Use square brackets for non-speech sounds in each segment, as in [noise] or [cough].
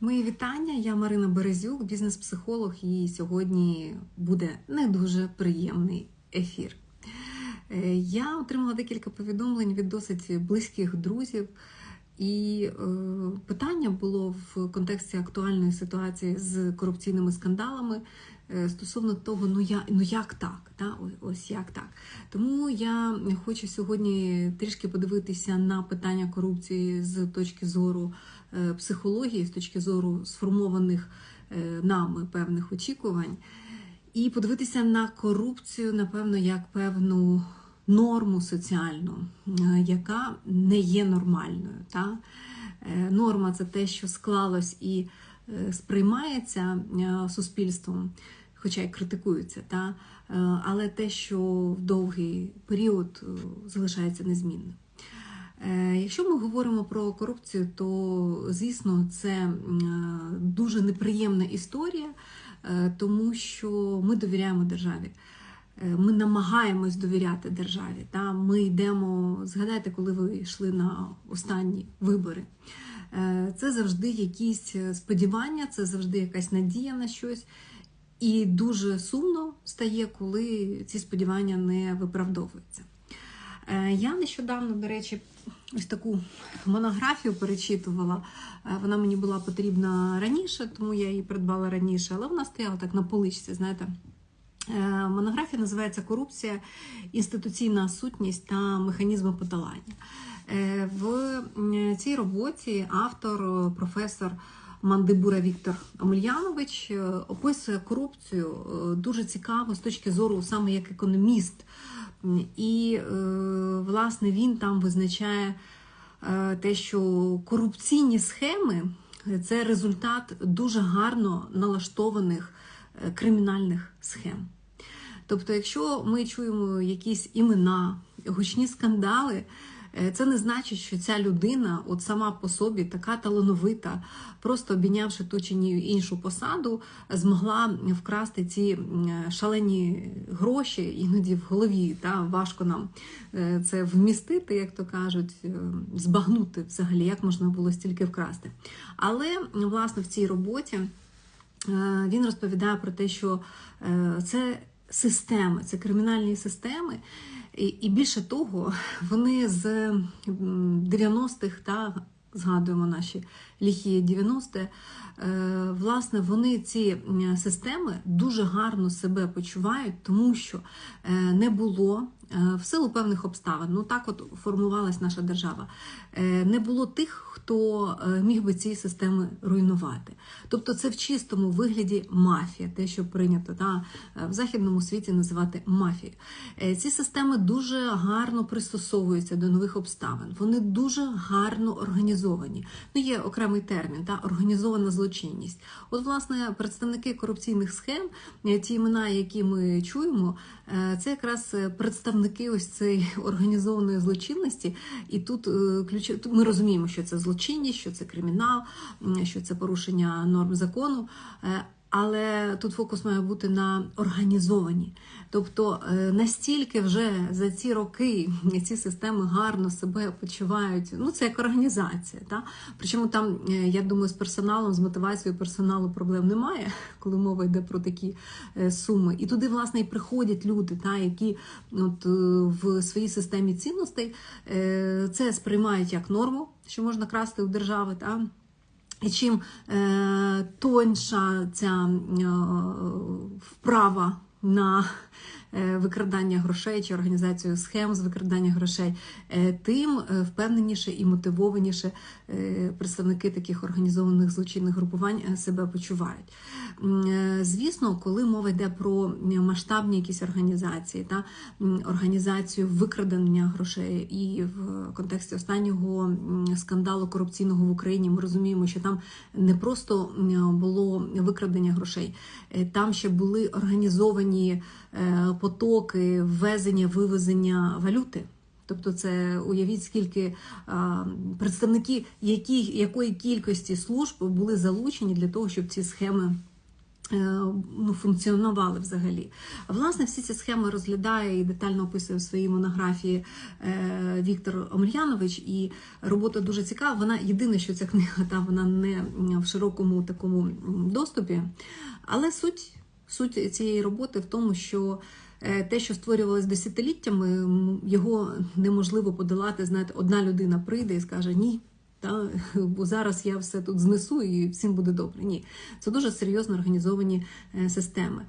Мої вітання. Я Марина Березюк, бізнес-психолог, і сьогодні буде не дуже приємний ефір. Е, Я отримала декілька повідомлень від досить близьких друзів, і е, питання було в контексті актуальної ситуації з корупційними скандалами е, стосовно того, ну я ну як так? Та? Ось, як так. Тому я хочу сьогодні трішки подивитися на питання корупції з точки зору психології, з точки зору сформованих е, нами певних очікувань, і подивитися на корупцію, напевно, як певну норму соціальну, е, яка не є нормальною. Та? Е, Норма це те, що склалось і е, сприймається е, суспільством, хоча й критикується, та? Е, але те, що в довгий період е, залишається незмінним. Е, Якщо ми говоримо про корупцію, то звісно це е, дуже неприємна історія, е, тому що ми довіряємо державі. Ми намагаємось довіряти державі. Та? Ми йдемо, згадайте, коли ви йшли на останні вибори. Це завжди якісь сподівання, це завжди якась надія на щось. І дуже сумно стає, коли ці сподівання не виправдовуються. Е, Я нещодавно, до речі, ось таку монографію перечитувала. Е, Вона мені була потрібна раніше, тому я її придбала раніше, але вона стояла так на поличці, знаєте. Е, Монографія називається Корупція, інституційна сутність та механізми подолання. В цій роботі автор, професор Мандибура Віктор Омельянович е, описує корупцію е, дуже цікаво з точки зору саме як економіст. І, е, власне, він там визначає те, що корупційні схеми це результат дуже гарно налаштованих кримінальних схем. Тобто, якщо ми чуємо якісь імена, гучні скандали, це не значить, що ця людина, от сама по собі, така талановита, просто обійнявши ту чи ні іншу посаду, змогла вкрасти ці шалені гроші, іноді в голові. Та, важко нам е, це вмістити, як то кажуть, е, збагнути взагалі, як можна було стільки вкрасти. Але власне в цій роботі. Е, Він розповідає про те, що е, це системи, це кримінальні системи, і, більше того, [laughs] вони з 90-х та згадуємо наші ліхі 90-ті, е, власне, вони ці системи дуже гарно себе почувають, тому що е, не було е, в силу певних обставин. Ну так от формувалась наша держава. Не було тих, хто е, міг би ці системи руйнувати. Тобто це в чистому вигляді мафія, те, що прийнято та, е, в західному світі називати мафією. Е, Ці системи дуже гарно пристосовуються до нових обставин. Вони дуже гарно організовані. Ну, є окремий термін, та організована злочинність. От, власне, представники корупційних схем, ті імена, які ми чуємо, це якраз представники ось цієї [laughs] організованої злочинності. І тут ключ... ми розуміємо, що це злочинність, що це кримінал, що це порушення норм закону. Але тут фокус має бути на організовані. Тобто е, настільки вже за ці роки ці системи гарно себе почувають. Ну, це як організація. Та? Причому там, е, я думаю, з персоналом, з мотивацією персоналу проблем немає, [laughs] коли мова йде про такі е, суми. І туди, власне, і приходять люди, та, які от, в своїй системі цінностей це сприймають як норму, що можна красти у держави. Та? І чим е, тоньша ця е, вправа на е, викрадання грошей чи організацію схем з викрадання грошей, е, тим е, впевненіше і мотивованіше представники таких організованих злочинних групувань себе почувають. Е, Звісно, коли мова йде про масштабні якісь організації та організацію викрадення грошей, і в контексті останнього скандалу корупційного в Україні ми розуміємо, що там не просто було викрадення грошей, е, там ще були організовані е, потоки ввезення, вивезення валюти. Тобто, це уявіть, скільки а, представники які, якої кількості служб були залучені для того, щоб ці схеми ну, функціонували взагалі. Власне, всі ці схеми розглядає і детально описує в своїй монографії е, Віктор Омельянович, і робота дуже цікава. Вона єдине, що ця книга та вона не в широкому такому доступі, але суть, суть цієї роботи в тому, що е, те, що створювалось десятиліттями, його неможливо подолати. Знаєте, одна людина прийде і скаже ні. Та, бо зараз я все тут знесу і всім буде добре. Ні, це дуже серйозно організовані е, системи.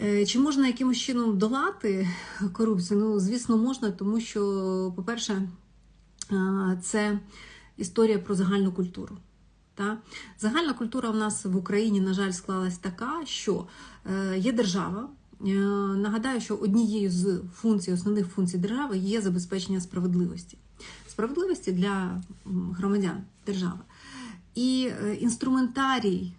Е, Чи можна якимось чином долати корупцію? Ну, звісно, можна, тому що, по-перше, це історія про загальну культуру. Та? Загальна культура в нас в Україні, на жаль, склалась така, що е, є держава. Нагадаю, що однією з функцій, основних функцій держави є забезпечення справедливості. Справедливості для громадян держави. І е, інструментарій,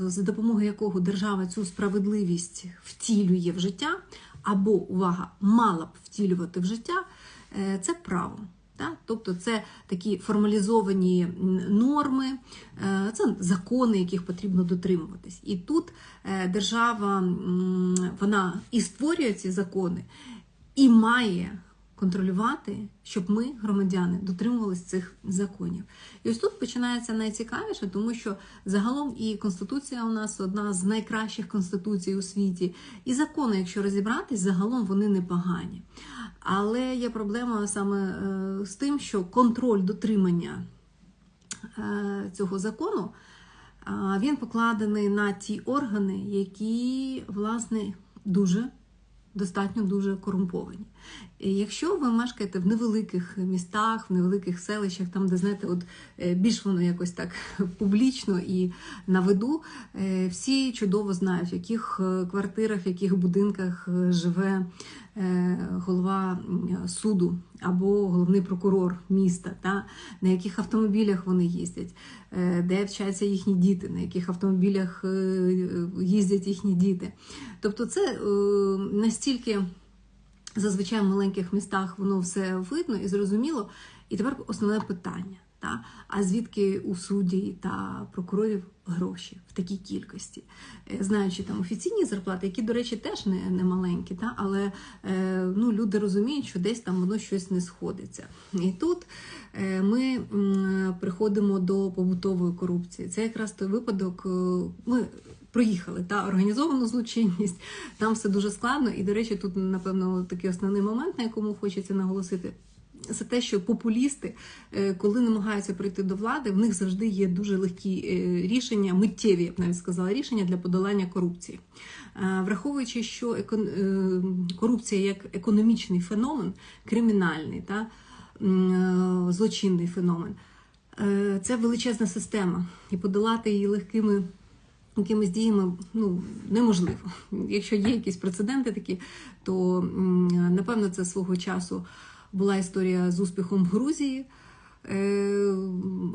за допомогою якого держава цю справедливість втілює в життя, або, увага, мала б втілювати в життя, е, це право. Тобто це такі формалізовані норми, е, це закони, яких потрібно дотримуватись. І тут держава вона і створює ці закони, і має контролювати, щоб ми, громадяни, дотримувалися цих законів. І ось тут починається найцікавіше, тому що загалом і конституція у нас одна з найкращих конституцій у світі. І закони, якщо розібратись, загалом вони непогані. Але є проблема саме е, з тим, що контроль дотримання е, цього закону він покладений на ті органи, які, власне, дуже достатньо дуже корумповані. Якщо ви мешкаєте в невеликих містах, в невеликих селищах, там, де знаєте, от е, більш воно якось так [laughs] публічно і на виду, е, всі чудово знають, в яких е, квартирах, в яких будинках живе голова суду або головний прокурор міста, та, на яких автомобілях вони їздять, де вчаться їхні діти, на яких автомобілях їздять їхні діти. Тобто, це настільки зазвичай в маленьких містах воно все видно і зрозуміло. І тепер основне питання: та? а звідки у судді та прокурорів гроші в такій кількості? Е, Знаючи там офіційні зарплати, які, до речі, теж не, не маленькі, та? але е, ну, люди розуміють, що десь там воно щось не сходиться. І тут е, ми м, приходимо до побутової корупції. Це якраз той випадок. е, Ми проїхали та організовану злочинність. Там все дуже складно. І, до речі, тут, напевно, такий основний момент, на якому хочеться наголосити. Це те, що популісти, е, коли намагаються прийти до влади, в них завжди є дуже легкі е, рішення, миттєві, я б навіть сказала, рішення для подолання корупції. Враховуючи, що е, корупція як економічний феномен, кримінальний та злочинний феномен, це величезна система, і подолати її легкими якимись діями ну, неможливо. Якщо є якісь прецеденти такі, то напевно це свого часу була історія з успіхом в Грузії. Е,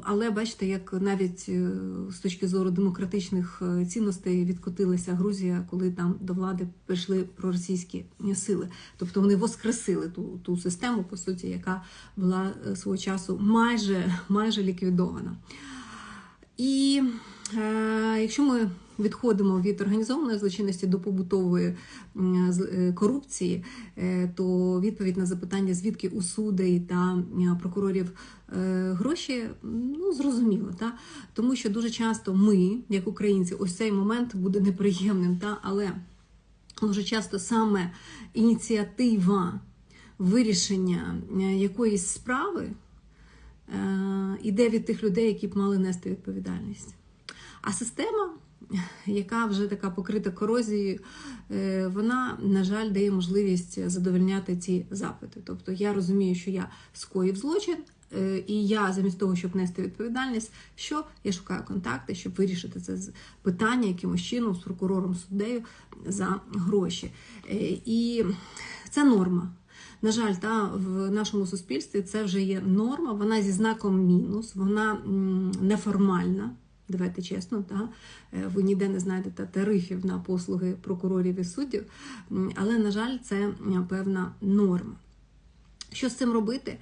Але бачите, як навіть е, з точки зору демократичних е, цінностей відкотилася Грузія, коли там до влади прийшли проросійські сили. Тобто вони воскресили ту, ту систему, по суті, яка була свого часу майже, майже ліквідована. І якщо ми відходимо від організованої злочинності до побутової е, корупції, е, то відповідь на запитання, звідки у судей та е, прокурорів е, гроші, ну зрозуміло, та? тому що дуже часто ми, як українці, ось цей момент буде неприємним, та? але дуже часто саме ініціатива вирішення е, якоїсь справи е, іде від тих людей, які б мали нести відповідальність. А система, яка вже така покрита корозією, е, вона, на жаль, дає можливість задовольняти ці запити. Тобто я розумію, що я скоїв злочин, е, і я замість того, щоб нести відповідальність, що я шукаю контакти, щоб вирішити це питання якимось чином з прокурором суддею за гроші. Е, І це норма. На жаль, та в нашому суспільстві це вже є норма. Вона зі знаком мінус, вона неформальна. Давайте чесно, та Е, ви ніде не знайдете тарифів на послуги прокурорів і суддів, але на жаль, це певна норма. Що з цим робити?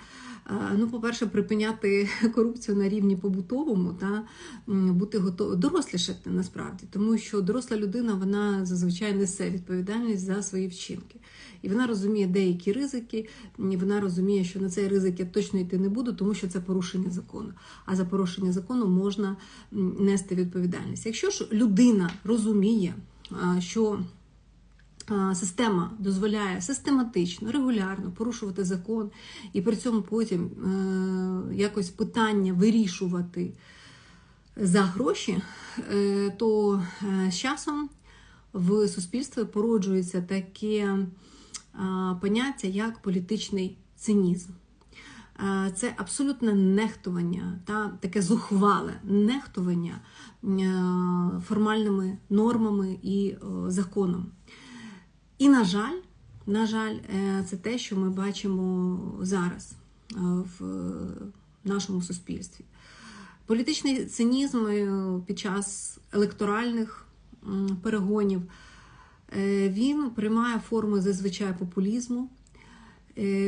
Е, Ну, по-перше, припиняти [laughs] корупцію на рівні побутовому та бути готовим дорослішати насправді, тому що доросла людина вона зазвичай несе відповідальність за свої вчинки. І вона розуміє деякі ризики, і вона розуміє, що на цей ризик я точно йти не буду, тому що це порушення закону. А за порушення закону можна нести відповідальність. Якщо ж людина розуміє, що Система дозволяє систематично, регулярно порушувати закон, і при цьому потім е, якось питання вирішувати за гроші, е, то е, з часом в суспільстві породжується таке поняття, як політичний цинізм. Це абсолютне нехтування та таке зухвале нехтування формальними нормами і законом. І, на жаль, на жаль, е, це те, що ми бачимо зараз е, в нашому суспільстві. Політичний цинізм е, під час електоральних перегонів він приймає форми зазвичай популізму.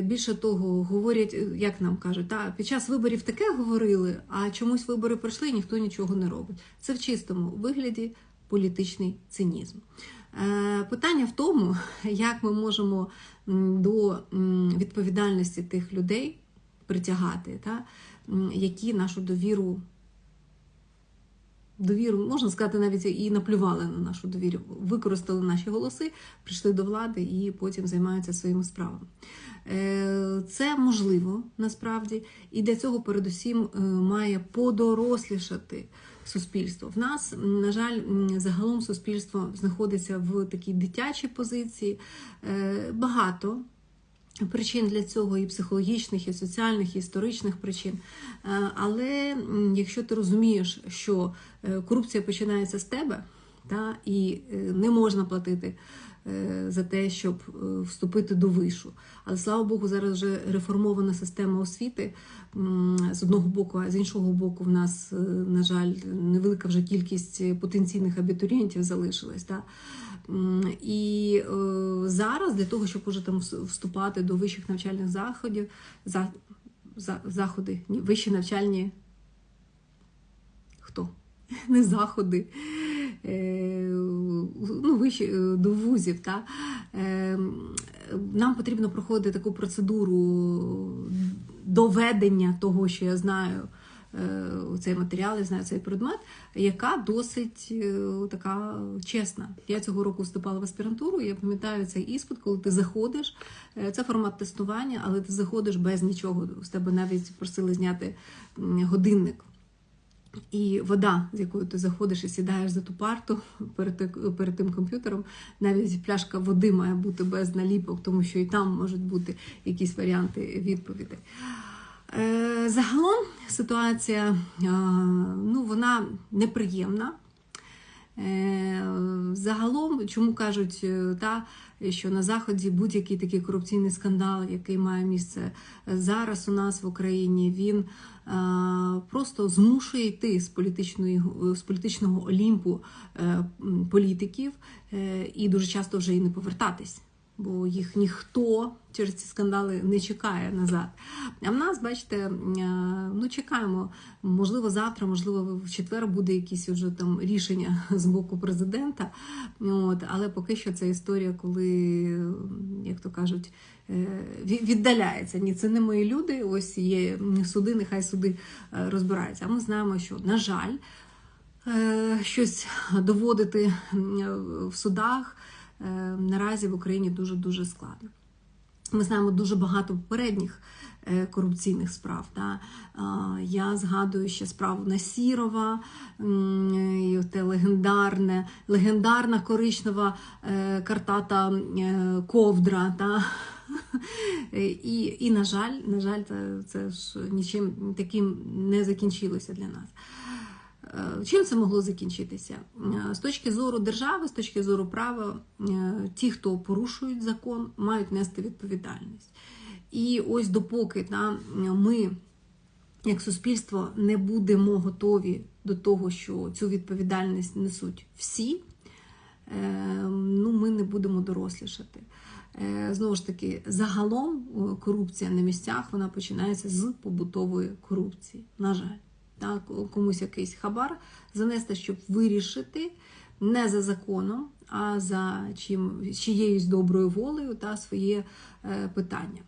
Більше того, говорять, як нам кажуть, та під час виборів таке говорили, а чомусь вибори пройшли і ніхто нічого не робить. Це в чистому вигляді політичний цинізм. Е, Питання в тому, як ми можемо до відповідальності тих людей притягати, та, які нашу довіру довіру, можна сказати, навіть і наплювали на нашу довіру, використали наші голоси, прийшли до влади і потім займаються своїми справами. Е, Це можливо насправді, і для цього передусім е, має подорослішати суспільство. В нас, на жаль, загалом суспільство знаходиться в такій дитячій позиції. Е, Багато Причин для цього і психологічних, і соціальних, і історичних причин. Е, Але якщо ти розумієш, що е, корупція починається з тебе, та, і не можна платити за те, щоб е, вступити до вишу. Але слава Богу, зараз вже реформована система освіти з одного боку, а з іншого боку, в нас, е, на жаль, невелика вже кількість потенційних абітурієнтів залишилась. Та. І е, зараз для того, щоб уже там вступати до вищих навчальних заходів, за, за, заходи, ні, вищі навчальні хто? [laughs] Не заходи, е, ну, вищі, е, до вузів. Та? Е, Нам потрібно проходити таку процедуру доведення того, що я знаю е, цей матеріал, я знаю цей предмет, яка досить е, така чесна. Я цього року вступала в аспірантуру, я пам'ятаю цей іспит, коли ти заходиш, це формат тестування, але ти заходиш без нічого. З тебе навіть просили зняти годинник. І вода, з якою ти заходиш і сідаєш за ту парту перед, перед тим комп'ютером, навіть пляшка води має бути без наліпок, тому що і там можуть бути якісь варіанти відповідей. Е, Загалом ситуація е, ну, вона неприємна. Е, Загалом, чому кажуть, та, що на Заході будь-який такий корупційний скандал, який має місце зараз у нас в Україні, він е, просто змушує йти з, політичної, з політичного олімпу е, політиків е, і дуже часто вже і не повертатись. Бо їх ніхто через ці скандали не чекає назад. А в нас, бачите, е, ну чекаємо. Можливо, завтра, можливо, в четвер буде якісь вже там рішення з боку президента. От, але поки що це історія, коли, як то кажуть, е, віддаляється. Ні, це не мої люди. Ось є суди, нехай суди е, розбираються. А ми знаємо, що на жаль. Щось доводити в судах наразі в Україні дуже дуже складно. Ми знаємо дуже багато попередніх е, корупційних справ. Та? Я згадую ще справу Насірова, і те легендарне, легендарна коричнева е, картата е, ковдра. Та? [laughs] І, і, на жаль, на жаль, це, це ж нічим таким не закінчилося для нас. Е, Чим це могло закінчитися? Е, З точки зору держави, з точки зору права, е, ті, хто порушують закон, мають нести відповідальність. І ось допоки та, ми, як суспільство, не будемо готові до того, що цю відповідальність несуть всі, ну, ми не будемо дорослішати. Знову ж таки, загалом корупція на місцях вона починається з побутової корупції. На жаль, так, комусь якийсь хабар занести, щоб вирішити не за законом, а за чим, чиєюсь доброю волею та своє е, питання.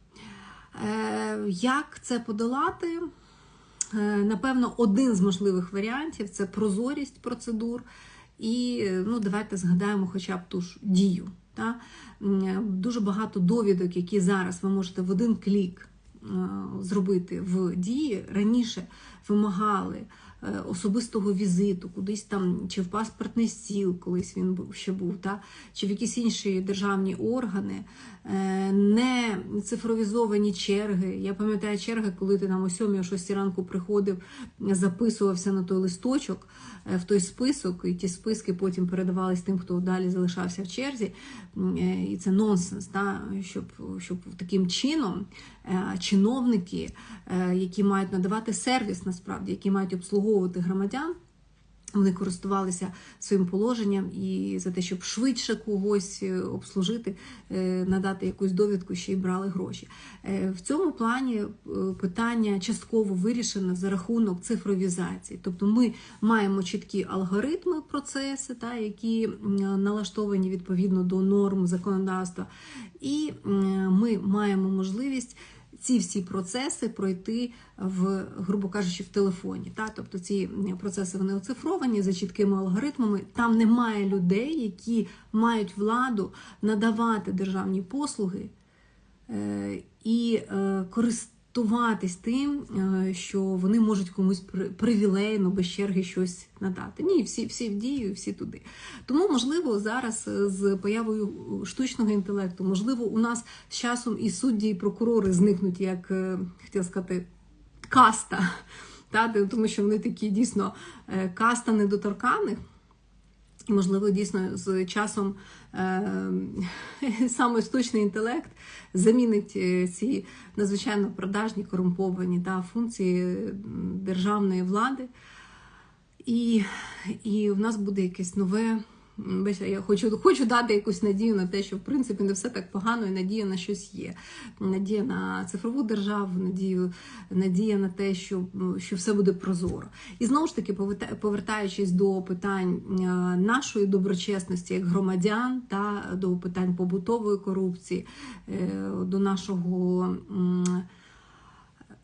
Е, Як це подолати? Е, Напевно, один з можливих варіантів це прозорість процедур. І ну, давайте згадаємо хоча б ту ж дію. Та? Дуже багато довідок, які зараз ви можете в один клік е, зробити в дії, раніше вимагали е, особистого візиту, кудись там, чи в паспортний стіл, колись він ще був, та? чи в якісь інші державні органи, е, не цифровізовані черги. Я пам'ятаю черги, коли ти там о 7 о 6 ранку приходив, записувався на той листочок, е, в той список, і ті списки потім передавались тим, хто далі залишався в черзі. Е, І це нонсенс, та? Щоб, щоб таким чином е, чиновники, е, які мають надавати сервіс, насправді, які мають обслуговувати громадян. Вони користувалися своїм положенням і за те, щоб швидше когось е, обслужити, е, надати якусь довідку, ще й брали гроші. Е, В цьому плані питання частково вирішено за рахунок цифровізації. Тобто ми маємо чіткі алгоритми, процеси, та, які налаштовані відповідно до норм законодавства, і ми маємо можливість ці всі процеси пройти в, грубо кажучи, в телефоні. Та? Тобто ці процеси вони оцифровані за чіткими алгоритмами. Там немає людей, які мають владу надавати державні послуги е, і е, користуватись тим, е, що вони можуть комусь при- привілейно без черги щось надати. Ні, всі, всі в дію, всі туди. Тому, можливо, зараз е, з появою штучного інтелекту, можливо, у нас з часом і судді, і прокурори зникнуть, як е, хотіла сказати, каста. [laughs] Та, тому що вони такі дійсно каста недоторканих. Можливо, дійсно з часом е, [laughs] саме штучний інтелект замінить е, ці надзвичайно продажні, корумповані та, функції державної влади. І, і в нас буде якесь нове. Я хочу, хочу дати якусь надію на те, що в принципі не все так погано, і надія на щось є. Надія на цифрову державу, надію, надія на те, що, що все буде прозоро. І знову ж таки, повертаючись до питань е, нашої доброчесності як громадян та до питань побутової корупції, е, до нашого.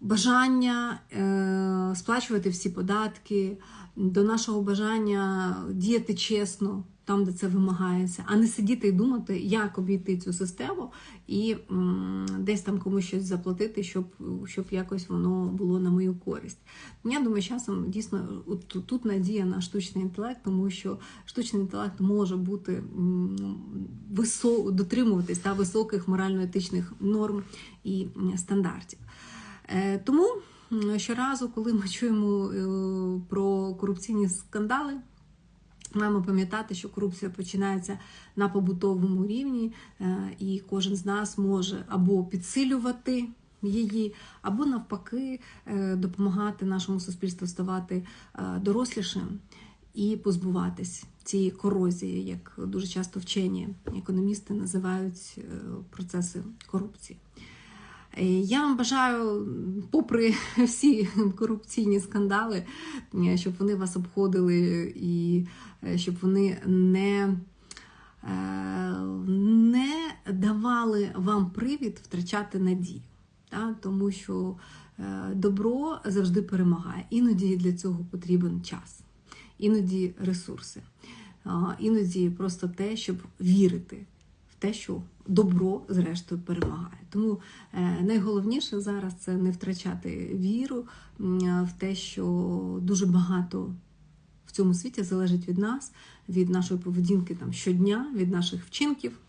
Бажання е, сплачувати всі податки, до нашого бажання діяти чесно там, де це вимагається, а не сидіти і думати, як обійти цю систему і м, десь там комусь щось заплатити, щоб, щоб якось воно було на мою користь. Я думаю, часом дійсно от тут, надія на штучний інтелект, тому що штучний інтелект може бути м, висо, дотримуватись та високих морально-етичних норм і стандартів. Е, Тому щоразу, коли ми чуємо е, про корупційні скандали, маємо пам'ятати, що корупція починається на побутовому рівні, е, і кожен з нас може або підсилювати її, або навпаки е, допомагати нашому суспільству ставати е, дорослішим і позбуватись цієї корозії, як дуже часто вчені економісти називають процеси корупції. Е, Я вам бажаю, попри [laughs] всі корупційні скандали, е, щоб вони вас обходили і е, щоб вони не, не давали вам привід втрачати надію. Та? Тому що добро завжди перемагає. Іноді для цього потрібен час, іноді ресурси, іноді просто те, щоб вірити те, що добро зрештою перемагає. Тому е, найголовніше зараз це не втрачати віру в те, що дуже багато в цьому світі залежить від нас, від нашої поведінки там щодня, від наших вчинків.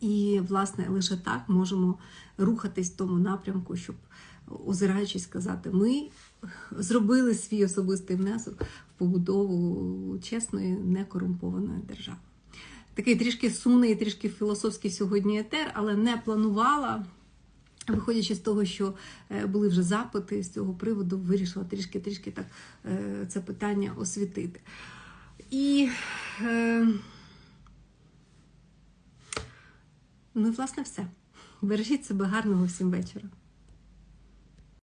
І, власне, лише так можемо рухатись в тому напрямку, щоб, озираючись, сказати, ми зробили свій особистий внесок в побудову чесної, некорумпованої держави. Такий трішки сумний, трішки філософський сьогодні етер, але не планувала. Виходячи з того, що е, були вже запити з цього приводу, вирішила трішки-трішки так е, це питання освітити. І е, Ну і власне все. Бережіть себе гарного всім вечора.